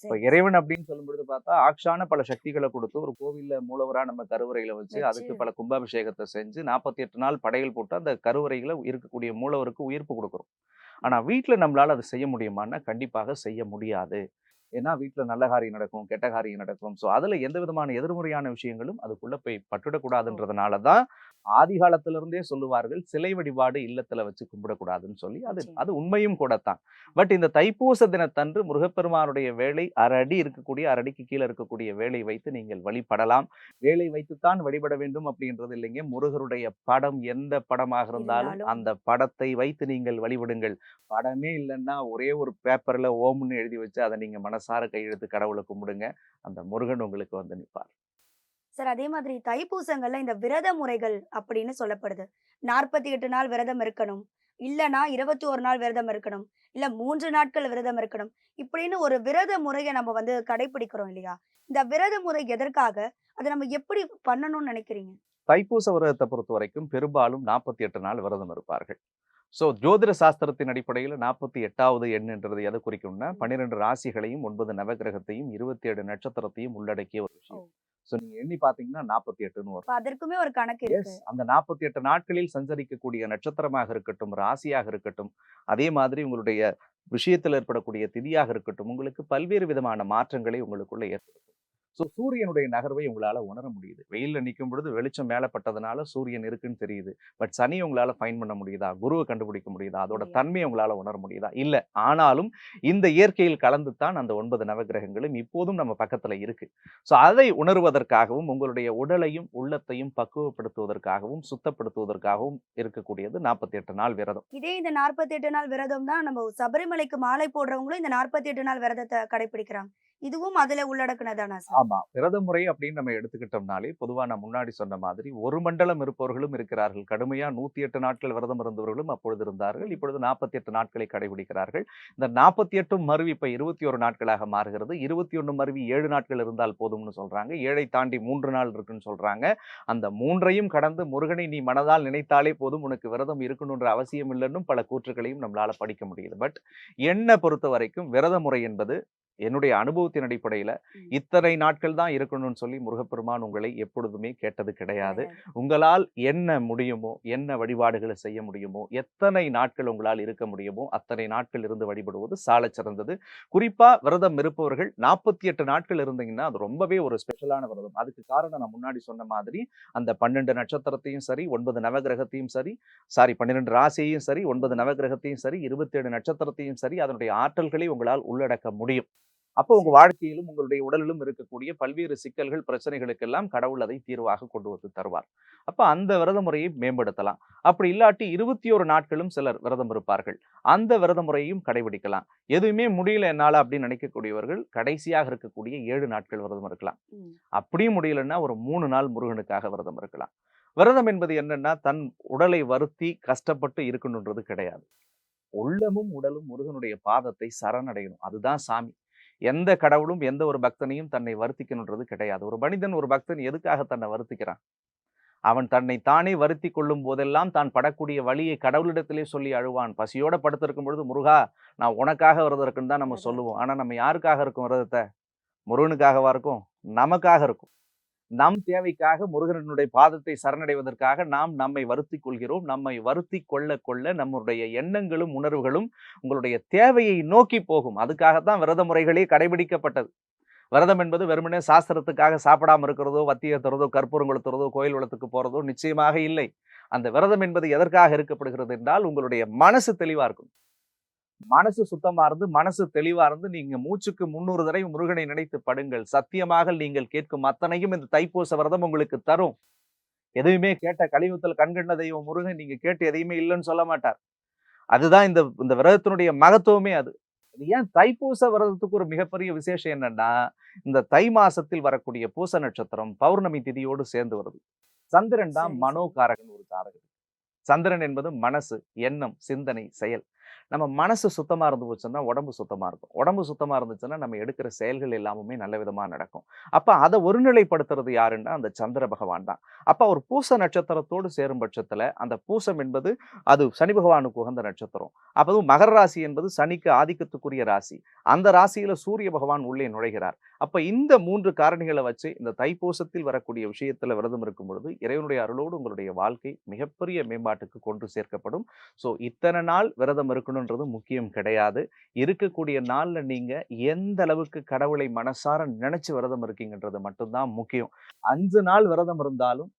இப்ப. இறைவன் அப்படின்னு சொல்லும் பொழுது பார்த்தா ஆக்ஷான பல சக்திகளை கொடுத்து ஒரு கோவில்ல மூலவரா நம்ம கருவறையில வச்சு. அதுக்கு பல கும்பாபிஷேகத்தை செஞ்சு நாற்பத்தி எட்டு நாள் படையல் போட்டு அந்த கருவறையில இருக்கக்கூடிய மூலவருக்கு உயிர்ப்பு கொடுக்குறோம் ஆனா வீட்டுல நம்மளால அதை செய்ய முடியுமான்னா கண்டிப்பாக செய்ய முடியாது ஏன்னா வீட்டுல நல்ல காரியம் நடக்கும் கெட்ட காரியம் நடக்கும் ஸோ அதுல எந்த விதமான எதிர்மறையான விஷயங்களும் அதுக்குள்ள போய் பட்டுடக்கூடாதுன்றதுனால தான் ஆதி காலத்துல இருந்தே சொல்லுவார்கள் சிலை வழிபாடு இல்லத்துல வச்சு கும்பிடக்கூடாதுன்னு சொல்லி. அது. அது உண்மையும் கூடத்தான். பட் இந்த தைப்பூச தினத்தன்று முருகப்பெருமானுடைய வேலை அரை அடி இருக்கக்கூடிய அரை அடிக்கு கீழே இருக்கக்கூடிய வேலை வைத்து நீங்கள் வழிபடலாம். வேலை வைத்துத்தான் வழிபட வேண்டும் அப்படின்றது இல்லைங்க. முருகருடைய படம் எந்த படமாக இருந்தாலும். அந்த படத்தை வைத்து நீங்கள் வழிபடுங்கள். படமே இல்லைன்னா ஒரே ஒரு பேப்பர்ல ஓம்னு எழுதி வச்சு அதை நீங்க மனசார கையெழுத்து கடவுளை கும்பிடுங்க. அந்த முருகன் உங்களுக்கு வந்து நிற்பார் சார் அதே மாதிரி தைப்பூசங்கள்ல இந்த விரத முறைகள் அப்படின்னு சொல்லப்படுது. நாற்பத்தி எட்டு நாள் விரதம் இருக்கணும். இல்லனா இருபத்தி ஒரு நாள் விரதம் இருக்கணும். இல்ல மூன்று நாட்கள் விரதம் இருக்கணும். இப்படின்னு ஒரு விரத முறையை நம்ம வந்து கடைபிடிக்கிறோம் இல்லையா? இந்த விரத முறை எதற்காக? அதை நம்ம எப்படி பண்ணணும்னு நினைக்கிறீங்க? தைப்பூச விரதத்தை பொறுத்த வரைக்கும் பெரும்பாலும் நாற்பத்தி எட்டு நாள் விரதம் இருப்பார்கள். ஸோ ஜோதிட சாஸ்திரத்தின் அடிப்படையில் நாற்பத்தி எட்டாவது எண்ணுன்றது எதை குறிக்கும்னா பன்னிரெண்டு ராசிகளையும் ஒன்பது நவகிரகத்தையும் இருபத்தி ஏழு நட்சத்திரத்தையும் உள்ளடக்கிய ஒரு விஷயம். ஸோ நீங்க எண்ணி பார்த்தீங்கன்னா நாற்பத்தி எட்டுன்னு வரும். அதற்குமே ஒரு கணக்கு எஸ் அந்த நாற்பத்தி எட்டு நாட்களில் சஞ்சரிக்கக்கூடிய நட்சத்திரமாக இருக்கட்டும் ராசியாக இருக்கட்டும் அதே மாதிரி உங்களுடைய விஷயத்தில் ஏற்படக்கூடிய திதியாக இருக்கட்டும் உங்களுக்கு பல்வேறு விதமான மாற்றங்களை உங்களுக்குள்ள ஏற்படுத்தும். ஸோ சூரியனுடைய நகர்வை உங்களால உணர முடியுது. வெயில்ல நிற்கும் பொழுது வெளிச்சம் மேலே பட்டதுனால சூரியன் இருக்குன்னு தெரியுது. பட் சனி உங்களால ஃபைன் பண்ண முடியுதா? குருவை கண்டுபிடிக்க முடியுதா? அதோட. தன்மையை உங்களால உணர முடியுதா? இல்ல. ஆனாலும் இந்த இயற்கையில் கலந்து தான் அந்த ஒன்பது நவகிரகங்களும் இப்போதும் நம்ம பக்கத்துல இருக்கு. ஸோ அதை உணர்வதற்காகவும் உங்களுடைய உடலையும் உள்ளத்தையும் பக்குவப்படுத்துவதற்காகவும் சுத்தப்படுத்துவதற்காகவும் இருக்கக்கூடியது நாற்பத்தி எட்டு நாள் விரதம். இதே இந்த நாற்பத்தி எட்டு நாள் விரதம் தான் நம்ம சபரிமலைக்கு மாலை போடுறவங்களும் இந்த நாற்பத்தி எட்டு நாள் விரதத்தை கடைபிடிக்கிறாங்க. இதுவும் அதுல உள்ளடக்குனதானா சார்? ஆமா. விரத முறை அப்படின்னு நம்ம எடுத்துக்கிட்டோம்னாலே பொதுவாக நான் முன்னாடி சொன்ன மாதிரி ஒரு மண்டலம் இருப்பவர்களும் இருக்கிறார்கள். கடுமையாக நூற்றி எட்டு நாட்கள் விரதம் இருந்தவர்களும் அப்பொழுது இருந்தார்கள். இப்பொழுது நாற்பத்தி எட்டு நாட்களை கடைபிடிக்கிறார்கள். இந்த நாற்பத்தி எட்டும் மருவி இப்போ இருபத்தி ஒரு நாட்களாக மாறுகிறது. இருபத்தி ஒன்று மருவி ஏழு நாட்கள் இருந்தால் போதும்னு சொல்கிறாங்க ஏழை தாண்டி மூன்று நாள் இருக்குன்னு சொல்கிறாங்க அந்த மூன்றையும் கடந்து முருகனை நீ மனதால் நினைத்தாலே போதும் உனக்கு விரதம் இருக்கணுன்ற அவசியம் இல்லைன்னும் பல கூற்றுக்களையும் நம்மளால் படிக்க முடியுது. பட் என்னை பொறுத்த வரைக்கும் விரத முறை என்பது என்னுடைய அனுபவத்தின் அடிப்படையில. இத்தனை நாட்கள் தான் இருக்கணும்னு சொல்லி முருகப்பெருமான் உங்களை எப்பொழுதுமே கேட்டது கிடையாது. உங்களால் என்ன முடியுமோ என்ன வழிபாடுகளை செய்ய முடியுமோ எத்தனை நாட்கள் உங்களால் இருக்க முடியுமோ அத்தனை நாட்கள் இருந்து வழிபடுவது சாலச் சிறந்தது. குறிப்பா விரதம் இருப்பவர்கள் நாற்பத்தி எட்டு நாட்கள் இருந்தீங்கன்னா அது ரொம்பவே ஒரு ஸ்பெஷலான விரதம். அதுக்கு காரணம் நான் முன்னாடி சொன்ன மாதிரி அந்த பன்னெண்டு நட்சத்திரத்தையும் சரி ஒன்பது நவகிரகத்தையும் சரி சாரி பன்னிரெண்டு ராசியையும் சரி ஒன்பது நவகிரகத்தையும் சரி இருபத்தேழு நட்சத்திரத்தையும் சரி அதனுடைய ஆற்றல்களை உங்களால் உள்ளடக்க முடியும். அப்போ உங்க வாழ்க்கையிலும் உங்களுடைய உடலிலும் இருக்கக்கூடிய பல்வேறு சிக்கல்கள் பிரச்சனைகளுக்கெல்லாம் கடவுள் அதை தீர்வாக கொண்டு வந்து தருவார். அப்ப அந்த விரத முறையை மேம்படுத்தலாம். அப்படி இல்லாட்டி இருபத்தி ஒரு நாட்களும் சிலர் விரதம் இருப்பார்கள். அந்த விரத முறையையும் கடைபிடிக்கலாம். எதுவுமே முடியல என்னால அப்படின்னு நினைக்கக்கூடியவர்கள் கடைசியாக இருக்கக்கூடிய ஏழு நாட்கள் விரதம் இருக்கலாம். அப்படியும் முடியலன்னா ஒரு மூணு நாள் முருகனுக்காக விரதம் இருக்கலாம். விரதம் என்பது என்னன்னா தன் உடலை வருத்தி கஷ்டப்பட்டு இருக்கணுன்றது கிடையாது. உள்ளமும் உடலும் முருகனுடைய பாதத்தை சரணடையணும். அதுதான் சாமி. எந்த கடவுளும் எந்த ஒரு பக்தனையும் தன்னை வருத்திக்கணுன்றது கிடையாது. ஒரு மனிதன் ஒரு பக்தன் எதுக்காக தன்னை வருத்திக்கிறான்? அவன் தன்னை தானே வருத்தி கொள்ளும் போதெல்லாம் தான் படக்கூடிய வழியை கடவுளிடத்திலே சொல்லி அழுவான். பசியோட படுத்திருக்கும் பொழுது முருகா நான் உனக்காக விரதம் இருக்குன்னு தான் நம்ம சொல்லுவோம். ஆனா நம்ம யாருக்காக இருக்கும் விரதத்தை? முருகனுக்காகவா இருக்கும்? நமக்காக இருக்கும். நம் தேவைக்காக முருகனுடைய பாதத்தை சரணடைவதற்காக நாம் நம்மை வருத்தி கொள்கிறோம். நம்மை வருத்தி கொள்ள கொள்ள நம்முடைய எண்ணங்களும் உணர்வுகளும் உங்களுடைய தேவையை நோக்கி போகும். அதுக்காகத்தான் விரத முறைகளே கடைபிடிக்கப்பட்டது. விரதம் என்பது வெறுமனே சாஸ்திரத்துக்காக சாப்பிடாம இருக்கிறதோ வத்தி ஏத்துறதோ கற்பூரம் கொளுத்துறதோ கோயில் வளத்துக்கு போறதோ நிச்சயமாக இல்லை. அந்த விரதம் என்பது எதற்காக இருக்கப்படுகிறது என்றால் உங்களுடைய மனசு தெளிவா இருக்கும். மனசு சுத்தமா இருந்து மனசு தெளிவா இருந்து நீங்க மூச்சுக்கு முன்னூறு தடவை முருகனை நினைத்து படுங்கள். சத்தியமாக நீங்கள் கேட்கும் அத்தனையும் இந்த தைப்பூச விரதம் உங்களுக்கு தரும். எதுவுமே கேட்ட கலியுத்தல் கண்கண்ட தெய்வம் முருகன் நீங்க கேட்டு எதையுமே இல்லைன்னு சொல்ல மாட்டார். அதுதான் இந்த இந்த விரதத்தினுடைய மகத்துவமே அது. ஏன் தைப்பூச விரதத்துக்கு ஒரு மிகப்பெரிய விசேஷம் என்னன்னா இந்த தை மாசத்தில் வரக்கூடிய பூச நட்சத்திரம் பௌர்ணமி திதியோடு சேர்ந்து வருது. சந்திரன் தான். மனோகாரகன் ஒரு காரகன் சந்திரன் என்பது மனசு எண்ணம் சிந்தனை செயல். நம்ம மனசு சுத்தமா இருந்து போச்சுன்னா உடம்பு சுத்தமாக இருக்கும். உடம்பு சுத்தமா இருந்துச்சுன்னா நம்ம எடுக்கிற செயல்கள் எல்லாமே நல்ல விதமா நடக்கும். அப்ப அதை ஒருநிலைப்படுத்துறது யாருன்னா அந்த சந்திர பகவான் தான். அப்ப ஒரு பூச நட்சத்திரத்தோடு சேரும் பட்சத்துல அந்த பூசம் என்பது அது சனி பகவானுக்கு உகந்த நட்சத்திரம். அப்போ மகர ராசி என்பது சனிக்கு ஆதிக்கத்துக்குரிய ராசி. அந்த ராசியில சூரிய பகவான் உள்ளே நுழைகிறார். அப்ப இந்த மூன்று காரணிகளை வச்சு இந்த தைப்பூசத்தில் வரக்கூடிய விஷயத்துல விரதம் இருக்கும் பொழுது இறைவனுடைய அருளோடு உங்களுடைய வாழ்க்கை மிகப்பெரிய மேம்பாட்டுக்கு கொண்டு சேர்க்கப்படும். ஸோ இத்தனை நாள் விரதம் இருக்கணும் இருக்கணுன்றது முக்கியம் கிடையாது. இருக்கக்கூடிய நாள்ல நீங்க எந்த அளவுக்கு கடவுளை மனசார நினைச்சு விரதம் இருக்கீங்கன்றது மட்டும்தான் முக்கியம். அஞ்சு நாள் விரதம் இருந்தாலும்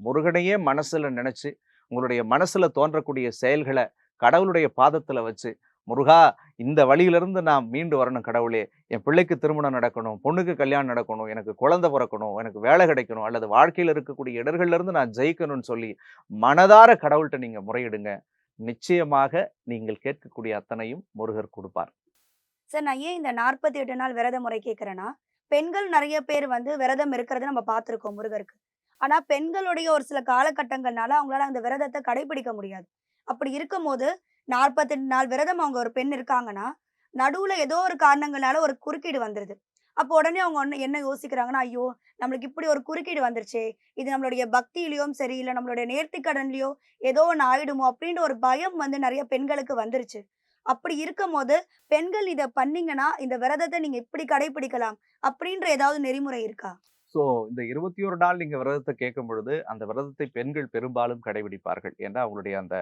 முருகனையே மனசுல நினைச்சு உங்களுடைய மனசுல தோன்றக்கூடிய செயல்களை கடவுளுடைய பாதத்துல வச்சு முருகா இந்த வழியிலிருந்து நான் மீண்டு வரணும் கடவுளே. என் பிள்ளைக்கு திருமணம் நடக்கணும் பொண்ணுக்கு கல்யாணம் நடக்கணும் எனக்கு குழந்தை பிறக்கணும் எனக்கு வேலை கிடைக்கணும் அல்லது வாழ்க்கையில் இருக்கக்கூடிய இடர்கள்ல இருந்து நான் ஜெயிக்கணும்னு சொல்லி மனதார கடவுள்கிட்ட நீங்க முறையிடுங்க. நிச்சயமாக நீங்கள் கேட்கக்கூடிய அத்தனையும் முருகர் கொடுப்பார். சார் நான் ஏன் இந்த நாற்பத்தி எட்டு நாள் விரத முறை கேட்குறேன்னா பெண்கள் நிறைய பேர் வந்து விரதம் இருக்கிறத நம்ம பார்த்துருக்கோம் முருகருக்கு. ஆனால் பெண்களுடைய ஒரு சில காலகட்டங்கள்னால அவங்களால அந்த விரதத்தை கடைபிடிக்க முடியாது. அப்படி இருக்கும் போது நாற்பத்தெட்டு நாள் விரதம் அவங்க ஒரு பெண் இருக்காங்கன்னா நடுவில் ஏதோ ஒரு காரணங்களால ஒரு குறுக்கீடு வந்துடுது அப்போ உடனே அவங்க ஒன்று என்ன யோசிக்கிறாங்கன்னா ஐயோ நம்மளுக்கு இப்படி ஒரு குறுக்கீடு வந்துருச்சு. இது நம்மளுடைய பக்தியிலையும் சரி இல்லை நம்மளுடைய நேர்த்திக்கடன்லயோ ஏதோ ஒன்று ஆயிடுமோ அப்படின்ற ஒரு பயம் வந்து நிறைய பெண்களுக்கு வந்துருச்சு. அப்படி இருக்கும் போது பெண்கள் இதை பண்ணீங்கன்னா இந்த விரதத்தை நீங்க இப்படி கடைபிடிக்கலாம் அப்படின்ற ஏதாவது நெறிமுறை இருக்கா? ஸோ இந்த இருபத்தி ஒரு நாள் நீங்கள் விரதத்தை கேட்கும் பொழுது அந்த விரதத்தை பெண்கள் பெரும்பாலும் கடைபிடிப்பார்கள். ஏன்னா அவங்களுடைய அந்த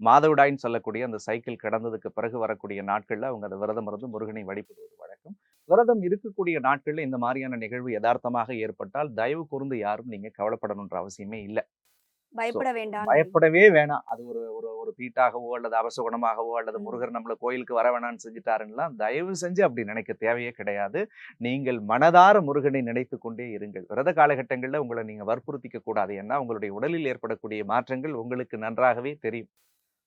மாதவிடாயின்னு சொல்லக்கூடிய அந்த சைக்கிள் கடந்ததுக்கு பிறகு வரக்கூடிய நாட்களில் அவங்க அந்த விரதம் இருந்து முருகனை வழிபடுவது வழக்கம். விரதம் இருக்கக்கூடிய நாட்களில் இந்த மாதிரியான நிகழ்வு யதார்த்தமாக ஏற்பட்டால் தயவு கூர்ந்து யாரும் நீங்கள் கவலைப்படணுன்ற அவசியமே இல்லை. பயப்பட வேண்டாம். பயப்படவே வேணாம். அது ஒரு ஒரு ஒரு தீட்டாகவோ அல்லது அபசகுணமாகவோ அல்லது. முருகர் நம்மள கோயிலுக்கு வர வேணாம்னு செஞ்சுட்டாருன்னா தயவு செஞ்சு அப்படி நினைக்க தேவையே கிடையாது. நீங்கள் மனதார முருகனை நினைத்து கொண்டே இருங்கள். விரத காலகட்டங்களில் உங்களை நீங்க வற்புறுத்திக்க கூடாது. ஏன்னா உங்களுடைய உடலில் ஏற்படக்கூடிய மாற்றங்கள் உங்களுக்கு நன்றாகவே தெரியும்.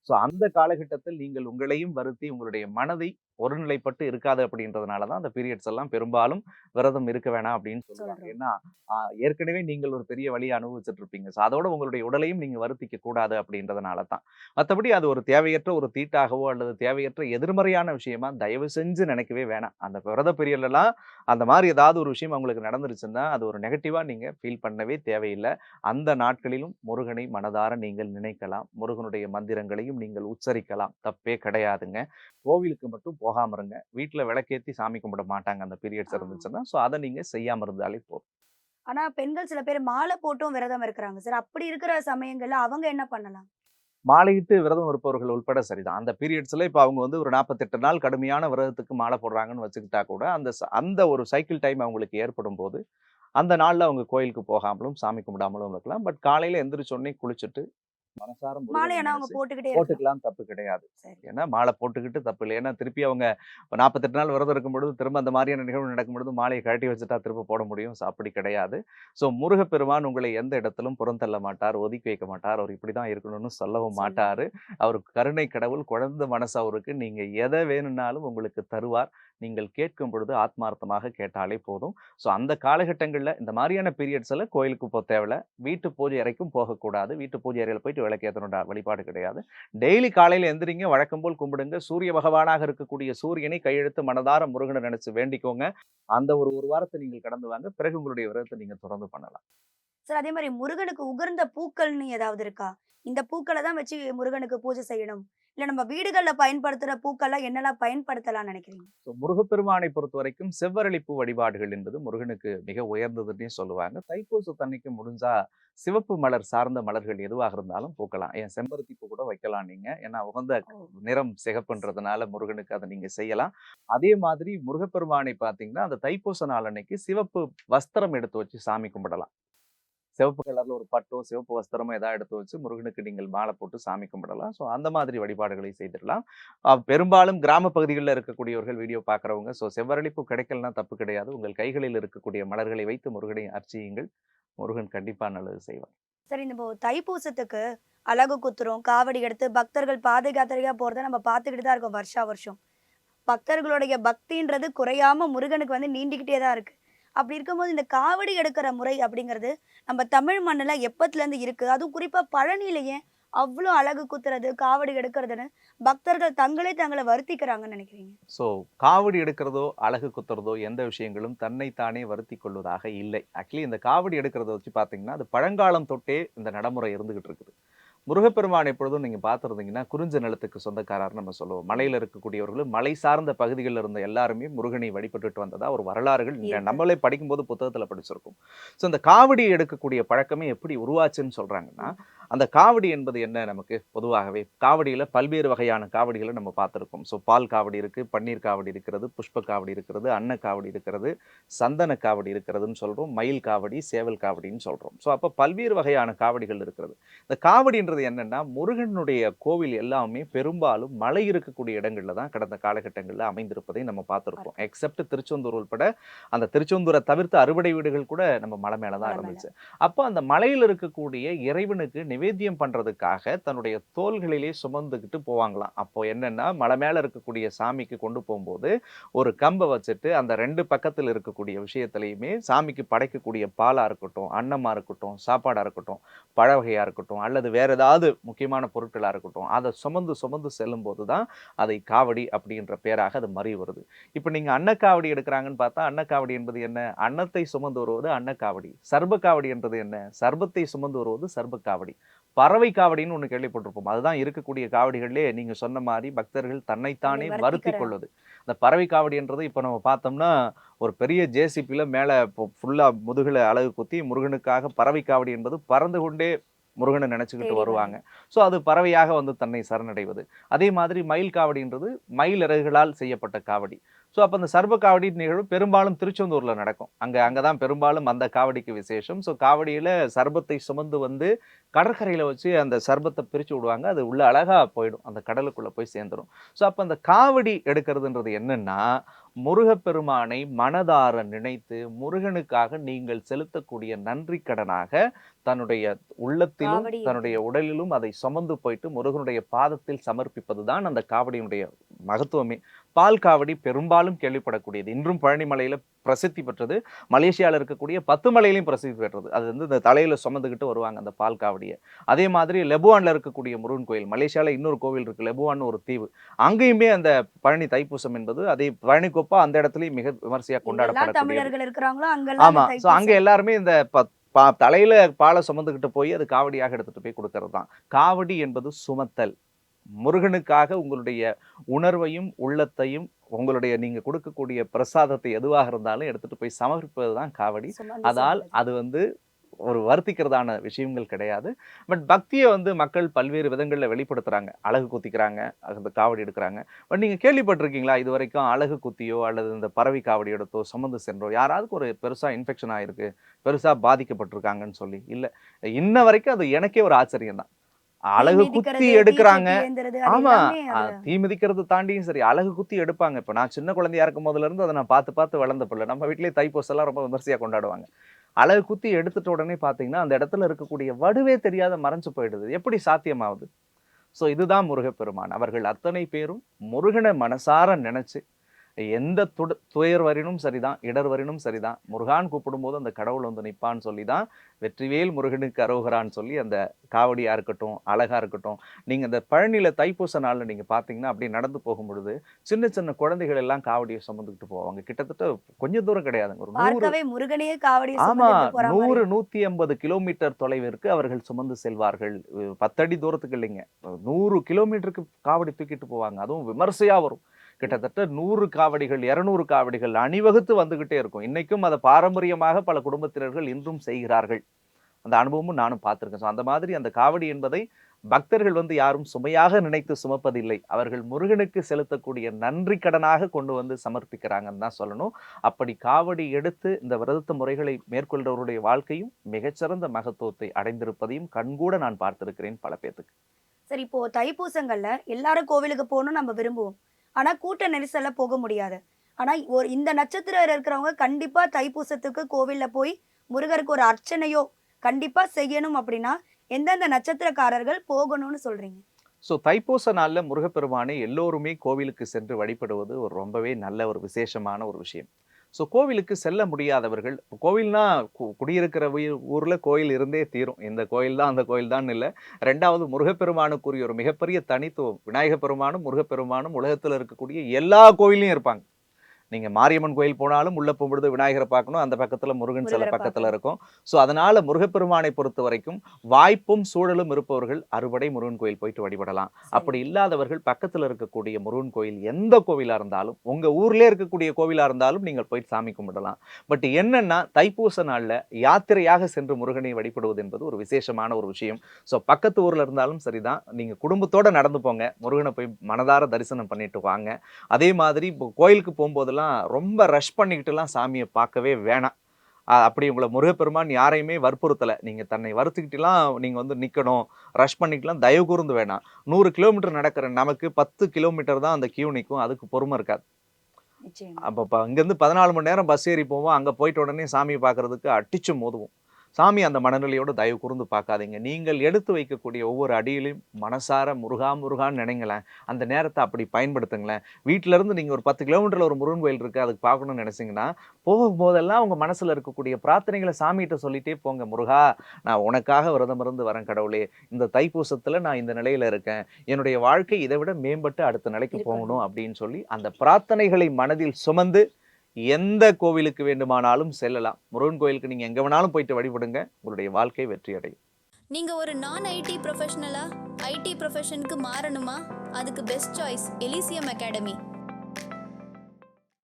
ஸோ அந்த காலகட்டத்தில் நீங்கள் உங்களையும் வருத்தி உங்களுடைய மனதை ஒருநிலைப்பட்டு இருக்காது அப்படின்றதுனால தான் அந்த பீரியட்ஸ் எல்லாம் பெரும்பாலும் விரதம் இருக்க வேணாம் அப்படின்னு சொல்லுவாங்க. ஏன்னா ஏற்கனவே நீங்கள் ஒரு பெரிய வழியை அனுபவிச்சுட்டு இருப்பீங்க ஸோ அதோட உங்களுடைய உடலையும் நீங்க வருத்திக்க கூடாது அப்படின்றதுனால தான். மற்றபடி அது ஒரு தேவையற்ற ஒரு தீட்டாகவோ அல்லது தேவையற்ற எதிர்மறையான விஷயமா தயவு செஞ்சு நினைக்கவே வேணாம். அந்த விரத பீரியட்லாம் அந்த மாதிரி ஏதாவது ஒரு விஷயம் உங்களுக்கு நடந்துருச்சுன்னா அது ஒரு நெகட்டிவா நீங்க ஃபீல் பண்ணவே தேவையில்லை. அந்த நாட்களிலும் முருகனை மனதார நீங்கள் நினைக்கலாம். முருகனுடைய மந்திரங்களையும் நீங்கள் உச்சரிக்கலாம். தப்பே கிடையாதுங்க. கோவிலுக்கு மட்டும் போகாம இருங்க. வீட்டுல விளக்கேத்தி சாமி கும்பிட மாட்டாங்க. அந்த பீரியட்ஸ். இருந்துச்சுன்னா ஸோ அதை நீங்க செய்யாம இருந்தாலே போதும். ஆனா பெண்கள் சில பேர் மாலை போட்டும் விரதம் இருக்கிறாங்க. சார் அப்படி இருக்கிற சமயங்கள்ல அவங்க என்ன பண்ணலாம்? மாலையிட்டு விரதம் இருப்பவர்கள் உட்பட சரிதான். அந்த பீரியட்ஸ்ல இப்போ அவங்க வந்து ஒரு நாற்பத்தெட்டு நாள் கடுமையான விரதத்துக்கு மாலை போடுறாங்கன்னு வச்சுக்கிட்டா கூட அந்த அந்த ஒரு சைக்கிள் டைம் அவங்களுக்கு ஏற்படும் போது அந்த நாள்ல அவங்க கோயிலுக்கு போகாமலும் சாமி கும்பிடாமலும் இருக்கலாம். பட் காலையில எந்திரிச்ச உடனே குளிச்சுட்டு மனசார முருகனை மாலை ஆனா அவங்க நினைச்சு போட்டுக்கிட்டே இருக்கலாம் போட்டுக்கலாம் தப்பு கிடையாது. ஏன்னா மாலை போட்டுக்கிட்டு தப்பு இல்லை. ஏன்னா திருப்பி அவங்க நாற்பத்தெட்டு நாள் விரதம் இருக்கும் பொழுது திரும்ப அந்த மாதிரியான நிகழ்வு நடக்கும் பொழுது மாலையை கழட்டி வச்சுட்டா திரும்ப போட முடியும். அப்படி கிடையாது. ஸோ முருகப்பெருமான் உங்களை எந்த இடத்திலும் புறந்தள்ள மாட்டார் ஒதுக்கி வைக்க மாட்டார். அவர் இப்படி தான் இருக்கணும்னு சொல்லவும் மாட்டார். அவர் கருணை கடவுள் குழந்தை மனசு அவருக்கு. நீங்க எதை வேணும்னாலும் உங்களுக்கு தருவார். நீங்கள் கேட்கும் பொழுது ஆத்மார்த்தமாக கேட்டாலே போதும். ஸோ அந்த காலகட்டங்களில் இந்த மாதிரியான பீரியட்ஸில் கோயிலுக்கு போக தேவையில்ல வீட்டு பூஜை அறைக்கும் போகக்கூடாது. வீட்டு பூஜை அறையில் போயிட்டு விளக்கேற்றணுன்ற வழிபாடு கிடையாது. டெய்லி காலையில் எந்திரிங்க வழக்கம் போல் கும்பிடுங்க. சூரிய பகவானாக இருக்கக்கூடிய சூரியனை கையெழுத்து மனதார முருகனை நினைச்சு வேண்டிக்கோங்க. அந்த ஒரு ஒரு வாரத்தை நீங்கள் கடந்து வாங்க. பிறகு உங்களுடைய விரதத்தை நீங்கள் தொடர்ந்து பண்ணலாம். சார் அதே மாதிரி முருகனுக்கு உகர்ந்த பூக்கள்னு ஏதாவது இருக்கா? இந்த பூக்களை தான் வச்சு முருகனுக்கு பூஜை செய்யணும். இல்ல நம்ம வீடுகள்ல பயன்படுத்துற பூக்கள்லாம் என்னெல்லாம் பயன்படுத்தலாம்னு நினைக்கிறீங்க? ஸோ முருகப்பெருமானை பொறுத்த வரைக்கும் செவ்வரளிப்பூ வழிபாடுகள் என்பது முருகனுக்கு மிக உயர்ந்ததுன்னே சொல்லுவாங்க. தைப்பூசத்தன்னைக்கு முடிஞ்சா சிவப்பு மலர் சார்ந்த மலர்கள் எதுவாக இருந்தாலும் பூக்கலாம். ஏன் செம்பருத்தி பூ கூட வைக்கலாம் நீங்க. ஏன்னா உகந்த நிறம் சிகப்புன்றதுனால முருகனுக்கு அதை நீங்க செய்யலாம். அதே மாதிரி முருகப்பெருமானை பார்த்தீங்கன்னா அந்த தைப்பூச நாள் அன்னைக்கு சிவப்பு வஸ்திரம் எடுத்து வச்சு சாமி கும்பிடலாம். சிவப்பு கலர்ல ஒரு பட்டோ சிவப்பு வஸ்திரமோ ஏதாவது எடுத்து வச்சு முருகனுக்கு நீங்கள் மாலை போட்டு சாமி கும்பிடலாம். ஸோ அந்த மாதிரி வழிபாடுகளை செய்திடலாம். பெரும்பாலும் கிராம பகுதிகளில் இருக்கக்கூடியவர்கள் வீடியோ பார்க்குறவங்க ஸோ செவ்வரளிப்பு கிடைக்கலனா தப்பு கிடையாது. உங்கள் கைகளில் இருக்கக்கூடிய மலர்களை வைத்து முருகனை அர்ச்சியுங்கள். முருகன் கண்டிப்பா நல்லது செய்வார். சரி இந்த தைப்பூசத்துக்கு அழகு குத்துறோம் காவடி எடுத்து பக்தர்கள் பாதை யாத்திரையா போறத நம்ம பார்த்துக்கிட்டு தான் இருக்கோம் வருஷா வருஷம். பக்தர்களுடைய பக்தின்றது குறையாம முருகனுக்கு வந்து நீண்டிக்கிட்டே தான் இருக்கு. அப்படி இருக்கும்போது இந்த காவடி எடுக்கிற முறை அப்படிங்கிறது நம்ம தமிழ் மண்ணில் எப்பத்துலேருந்து இருக்குது அதுவும் குறிப்பாக பழனியிலேயே அவ்வளோ அழகு குத்துறது காவடி எடுக்கிறதுன்னு பக்தர்கள் தங்களே தங்களை வருத்திக்கிறாங்கன்னு நினைக்கிறீங்க? ஸோ காவடி எடுக்கிறதோ அழகு குத்துறதோ எந்த விஷயங்களும் தன்னைத்தானே வருத்தி கொள்வதாக இல்லை. ஆக்சுவலி இந்த காவடி எடுக்கிறத வச்சு பார்த்தீங்கன்னா அது பழங்காலம் தொட்டே இந்த நடைமுறை இருந்துகிட்டு இருக்குது. முருகப்பெருமான் எப்பொழுதும் நீங்க பார்த்துருந்தீங்கன்னா குறிஞ்ச நிலத்துக்கு சொந்தக்காரர் நம்ம சொல்லுவோம். மலையில இருக்கக்கூடியவர்களும் மலை சார்ந்த பகுதிகளில் இருந்த எல்லாருமே முருகனை வழிபட்டுட்டு வந்ததா ஒரு வரலாறுகள். இருக்கு. நம்மளே படிக்கும்போது புத்தகத்துல படிச்சிருக்கோம். ஸோ இந்த காவடி எடுக்கக்கூடிய பழக்கமே எப்படி உருவாச்சுன்னு சொல்றாங்கன்னா அந்த காவடி என்பது என்ன நமக்கு? பொதுவாகவே காவடியில பல்வேறு வகையான காவடிகளை நம்ம பார்த்துருக்கோம். ஸோ பால் காவடி இருக்கு பன்னீர் காவடி இருக்கிறது புஷ்ப காவடி இருக்கிறது அன்ன காவடி இருக்கிறது சந்தன காவடி இருக்கிறதுன்னு சொல்றோம் மயில் காவடி சேவல் காவடின்னு சொல்றோம். ஸோ அப்போ பல்வேறு வகையான காவடிகள் இருக்கிறது. இந்த காவடின்றது என்னன்னா முருகனுடைய கோவில் எல்லாமே பெரும்பாலும் மலை இருக்கக்கூடிய இடங்கள்ல தான் கடந்த காலகட்டங்களில் அமைந்திருப்பதை நம்ம பார்த்துருப்போம். எக்ஸப்ட் திருச்செந்தூர் உட்பட அந்த திருச்செந்தூரை தவிர்த்து அறுபடை வீடுகள் கூட நம்ம மலை மேல தான். இருந்துச்சு. அப்போ அந்த மலையில் இருக்கக்கூடிய இறைவனுக்கு நிவேத்தியம் பண்றதுக்காக தன்னுடைய தோள்களிலே சுமந்துக்கிட்டு போவாங்களாம். அப்போ என்னன்னா மலை மேல இருக்கக்கூடிய சாமிக்கு கொண்டு போகும்போது ஒரு கம்பை வச்சுட்டு அந்த ரெண்டு பக்கத்தில் இருக்கக்கூடிய விஷயத்திலையுமே சாமிக்கு படைக்கக்கூடிய பாலா இருக்கட்டும் அன்னமா இருக்கட்டும் சாப்பாடா இருக்கட்டும் பழ வகையா இருக்கட்டும் அல்லது வேற ஏதாவது ஏதாவது முக்கியமான பொருட்களா இருக்கட்டும் அதை சுமந்து சுமந்து செல்லும் போது தான் அதை காவடி அப்படின்ற பேராக அது மறி வருது. இப்போ நீங்க அன்னக்காவடி எடுக்கிறாங்கன்னு பார்த்தா அன்னக்காவடி என்பது என்ன? அன்னத்தை சுமந்து வருவது அன்னக்காவடி சர்ப காவடி என்றது என்ன? சர்பத்தை சுமந்து வருவது சர்ப காவடி. பறவை காவடின்னு ஒன்று கேள்விப்பட்டிருப்போம். அதுதான் இருக்கக்கூடிய காவடிகளிலே நீங்க சொன்ன மாதிரி பக்தர்கள் தன்னைத்தானே தன்னை வருத்தி கொள்வது. அந்த பறவை காவடின்றது இப்போ நம்ம பார்த்தோம்னா ஒரு பெரிய ஜேசிபியில் மேலே ஃபுல்லாக முதுகில் அழகு குத்தி முருகனுக்காக பறவை காவடி என்பது பறந்து கொண்டே முருகனை நினச்சிக்கிட்டு வருவாங்க. ஸோ அது பறவையாக வந்து தன்னை சரணடைவது. அதே மாதிரி மயில் காவடின்றது மயில் இறகுகளால் செய்யப்பட்ட காவடி. ஸோ அப்போ அந்த சர்வ காவடி நிகழ்வு பெரும்பாலும் திருச்செந்தூரில் நடக்கும். அங்கே அங்கே தான் பெரும்பாலும் அந்த காவடிக்கு விசேஷம். ஸோ காவடியில் சர்பத்தை சுமந்து வந்து கடற்கரையில் வச்சு அந்த சர்பத்தை பிரித்து விடுவாங்க. அது உள்ள அழகாக போயிடும். அந்த கடலுக்குள்ளே போய் சேர்ந்துடும் ஸோ அப்போ அந்த காவடி எடுக்கிறதுன்றது என்னன்னா முருகப்பெருமானை மனதார நினைத்து முருகனுக்காக நீங்கள் செலுத்தக்கூடிய நன்றி கடனாக தன்னுடைய உள்ளத்திலும் தன்னுடைய உடலிலும் அதை சுமந்து போயிட்டு முருகனுடைய பாதத்தில் சமர்ப்பிப்பது தான் அந்த காவடியினுடைய மகத்துவமே. பால் காவடி பெரும்பாலும் கேள்விப்படக்கூடியது. இன்றும் பழனிமலையில பிரசித்தி பெற்றது மலேசியாவில் இருக்கக்கூடிய பத்து மலையிலையும் பிரசித்தி பெற்றது. அது வந்து இந்த தலையில சுமந்துக்கிட்டு வருவாங்க அந்த பால் காவடியை. அதே மாதிரி லெபுவான்ல இருக்கக்கூடிய முருகன் கோயில் மலேசியாவில் இன்னொரு கோவில் இருக்கு லெபுவான்னு ஒரு தீவு. அங்கேயுமே அந்த பழனி தைப்பூசம் என்பது அதே பழனி கோப்பா அந்த இடத்துலயும் மிக விமர்சையா எங்கெல்லாம் கொண்டாடப்படக்கூடியது. தமிழர்கள் இருக்கிறாங்களோ அங்கெல்லாம் ஆமா. இந்த சோ அங்க. எல்லாருமே இந்த ப- தலையில பாலை சுமந்துக்கிட்டு போய் அது காவடியாக எடுத்துட்டு போய் கொடுக்கறது தான் காவடி என்பது சுமத்தல். முருகனுக்காக உங்களுடைய உணர்வையும் உள்ளத்தையும் உங்களுடைய நீங்க கொடுக்கக்கூடிய பிரசாதத்தை எதுவாக இருந்தாலும் எடுத்துட்டு போய் சமர்ப்பிப்பது தான் காவடி அதால். அது வந்து ஒரு வருத்திக்கிறதான விஷயங்கள் கிடையாது. பட் பக்தியை வந்து மக்கள் பல்வேறு விதங்களில் வெளிப்படுத்துறாங்க. அழகு குத்திக்கிறாங்க அந்த காவடி எடுக்கிறாங்க. பட் நீங்கள் கேள்விப்பட்டிருக்கீங்களா? இது வரைக்கும் அழகு குத்தியோ அல்லது இந்த பறவை காவடி எடுத்தோ சுமந்து சென்றோ யாராவது ஒரு பெருசாக இன்ஃபெக்ஷன் ஆயிருக்கு பெருசாக பாதிக்கப்பட்டிருக்காங்கன்னு சொல்லி? இல்லை இன்ன வரைக்கும் அது எனக்கே ஒரு ஆச்சரியம் தான் அழகு குத்தி எடுக்கிறாங்க. ஆமா. தீ மிதிக்கிறது தாண்டியும் சரி அழகு குத்தி எடுப்பாங்க. இப்ப நான் சின்ன குழந்தையா இருக்கும் போதுல இருந்து அதை நான் பார்த்து பார்த்து வளர்ந்த பிள்ளை. நம்ம வீட்லயே தைப்பூசம் எல்லாம் ரொம்ப விமர்சையா கொண்டாடுவாங்க. அழகு குத்தி எடுத்துட்ட உடனே பாத்தீங்கன்னா அந்த இடத்துல இருக்கக்கூடிய வடுவே தெரியாத மறைஞ்சு போயிடுது. எப்படி சாத்தியமாகுது சோ இதுதான் முருகப்பெருமான். அவர்கள் அத்தனை பேரும் முருகனை மனசார நினைச்சு எந்த துட துயர் வரினும் சரிதான் இடர் வரினும் சரிதான். முருகான் கூப்பிடும்போது அந்த கடவுள் வந்து நிப்பான்னு சொல்லி தான் வெற்றிவேல் முருகனுக்கு அரோகரான்னு சொல்லி அந்த காவடியா இருக்கட்டும் அழகா இருக்கட்டும் நீங்க இந்த பழனியில தைப்பூச நாள்ல நீங்க பாத்தீங்கன்னா அப்படி நடந்து போகும் பொழுது சின்ன சின்ன குழந்தைகள் எல்லாம் காவடியை சுமந்துக்கிட்டு போவாங்க. கிட்டத்தட்ட கொஞ்சம் தூரம் கிடையாதுங்க ஒரு நூறு முருகனையே காவடி ஆமா சுமந்துட்டு போற மாதிரி. நூறு நூத்தி எண்பது கிலோமீட்டர் தொலைவிற்கு அவர்கள் சுமந்து செல்வார்கள். பத்தடி தூரத்துக்கு இல்லைங்க. நூறு கிலோமீட்டருக்கு காவடி தூக்கிட்டு போவாங்க. அதுவும் விமர்சையா வரும். கிட்டத்தட்ட நூறு காவடிகள் இருநூறு காவடிகள் அணிவகுத்து வந்துகிட்டே இருக்கும். இன்னைக்கும் அதை பாரம்பரியமாக பல குடும்பத்தினர்கள் இன்றும் செய்கிறார்கள். அந்த அனுபவமும் நானும் பார்த்திருக்கேன். ஸோ அந்த மாதிரி அந்த காவடி என்பதை பக்தர்கள் வந்து யாரும் சுமையாக நினைத்து சுமப்பதில்லை. அவர்கள் முருகனுக்கு செலுத்தக்கூடிய நன்றி கடனாக கொண்டு வந்து சமர்ப்பிக்கிறாங்கன்னு தான் சொல்லணும். அப்படி காவடி எடுத்து இந்த விரதத்த முறைகளை மேற்கொள்றவருடைய வாழ்க்கையும் மிகச்சிறந்த மகத்துவத்தை அடைந்திருப்பதையும் கண்கூட நான் பார்த்திருக்கிறேன் பல பேத்துக்கு. சரி இப்போ தைப்பூசங்கள்ல எல்லாரும் கோவிலுக்கு போகணும்னு நம்ம விரும்புவோம். ஆனால் கூட்ட நெரிசலில் போக முடியாது. ஆனால் ஒரு இந்த நட்சத்திரம் இருக்கிறவங்க கண்டிப்பாக தைப்பூசத்துக்கு கோவில்ல போய் முருகருக்கு ஒரு அர்ச்சனையோ கண்டிப்பாக செய்யணும் அப்படின்னா எந்தெந்த நட்சத்திரக்காரர்கள் போகணும்னு சொல்றீங்க? ஸோ தைப்பூச நாளில் முருகப்பெருமானை எல்லோருமே கோவிலுக்கு சென்று வழிபடுவது ஒரு ரொம்பவே நல்ல ஒரு விசேஷமான ஒரு விஷயம். ஸோ கோவிலுக்கு செல்ல முடியாதவர்கள் கோவில்னா கு- குடியிருக்கிற ஊரில் கோயில் இருந்தே தீரும். இந்த கோயில் தான் அந்த கோயில் தான் இல்லை. ரெண்டாவது முருகப்பெருமானுக்குரிய ஒரு மிகப்பெரிய தனித்துவம். விநாயகப் பெருமானும் முருகப்பெருமானும் உலகத்தில் இருக்கக்கூடிய எல்லா கோயிலையும் இருப்பாங்க. நீங்க மாரியம்மன் கோயில் போனாலும் உள்ள போகும்பொழுது விநாயகரை பார்க்கணும். அந்த பக்கத்துல முருகன் சிலை பக்கத்துல. இருக்கும். ஸோ அதனால முருகப்பெருமானை பொறுத்த வரைக்கும் வாய்ப்பும் சூழலும் இருப்பவர்கள் அறுபடை முருகன் கோயில் போயிட்டு வழிபடலாம். அப்படி இல்லாதவர்கள் பக்கத்துல இருக்கக்கூடிய முருகன் கோயில் எந்த கோவிலா இருந்தாலும் உங்க ஊர்லயே இருக்கக்கூடிய கோவிலா இருந்தாலும் நீங்கள் போய் சாமி கும்பிடலாம். பட் என்னன்னா தைப்பூச நாள்ல யாத்திரையாக சென்று முருகனை வழிபடுவது என்பது ஒரு விசேஷமான ஒரு விஷயம். ஸோ பக்கத்து ஊர்ல இருந்தாலும் சரிதான். நீங்க குடும்பத்தோட நடந்து போங்க. முருகனை போய் மனதார தரிசனம் பண்ணிட்டு வாங்க. அதே மாதிரி இப்போ கோயிலுக்கு போகும்போதெல்லாம் ரொம்ப ரஷ் பண்ணிக்கிட்டுலாம் சாமியை பார்க்கவே வேணாம். அப்படி உங்களை முருகப்பெருமான் யாரையுமே வற்புறுத்தலை. நீங்கள் தன்னை வருத்திக்கிட்டுலாம் நீங்கள் வந்து நிற்கணும் ரஷ் பண்ணிக்கலாம் தயவு கூர்ந்து வேணாம். நூறு கிலோமீட்டர் நடக்கிற நமக்கு பத்து கிலோமீட்டர் தான் அந்த கியூ நிற்கும் அதுக்கு பொறுமை இருக்காது. அப்போ இங்கேருந்து பதினாலு மணி நேரம் பஸ் ஏறி போவோம். அங்கே போயிட்ட உடனே சாமியை பார்க்கறதுக்கு அடிச்சு மோதுவோம். சாமி அந்த மனநிலையோடு தயவு கூர்ந்து பார்க்காதீங்க. நீங்கள் எடுத்து வைக்கக்கூடிய ஒவ்வொரு அடியிலையும் மனசார முருகா முருகான்னு நினைங்களேன். அந்த நேரத்தை அப்படி பயன்படுத்துங்களேன். வீட்டில இருந்து நீங்கள் ஒரு பத்து கிலோமீட்டரில் ஒரு முருகன் கோயில் இருக்குது அதுக்கு பார்க்கணும்னு நினைச்சீங்கன்னா போகும்போதெல்லாம் உங்கள் மனசில் இருக்கக்கூடிய பிரார்த்தனைகளை சாமிகிட்ட சொல்லிட்டே போங்க முருகா நான் உனக்காக விரதம் இருந்து வரேன் கடவுளே. இந்த தைப்பூசத்தில் நான் இந்த நிலையில் இருக்கேன். என்னுடைய வாழ்க்கை இதை விட மேம்பட்டு அடுத்த நிலைக்கு. போகணும். அப்படின்னு சொல்லி அந்த பிரார்த்தனைகளை மனதில் சுமந்து எந்த கோவிலுக்கு வேண்டுமானாலும் செல்லலாம். முருகன் கோயிலுக்கு நீங்கள் எங்கே வேணாலும் போயிட்டு வழிபடுங்க. உங்களுடைய வாழ்க்கை வெற்றி அடையும் நீங்க ஒரு நான் ஐடி ப்ரொஃபஷனலா ஐடி ப்ரொஃபஷனுக்கு மாறணுமா? அதுக்கு பெஸ்ட் சாய்ஸ் எலிசியம் அகாடமி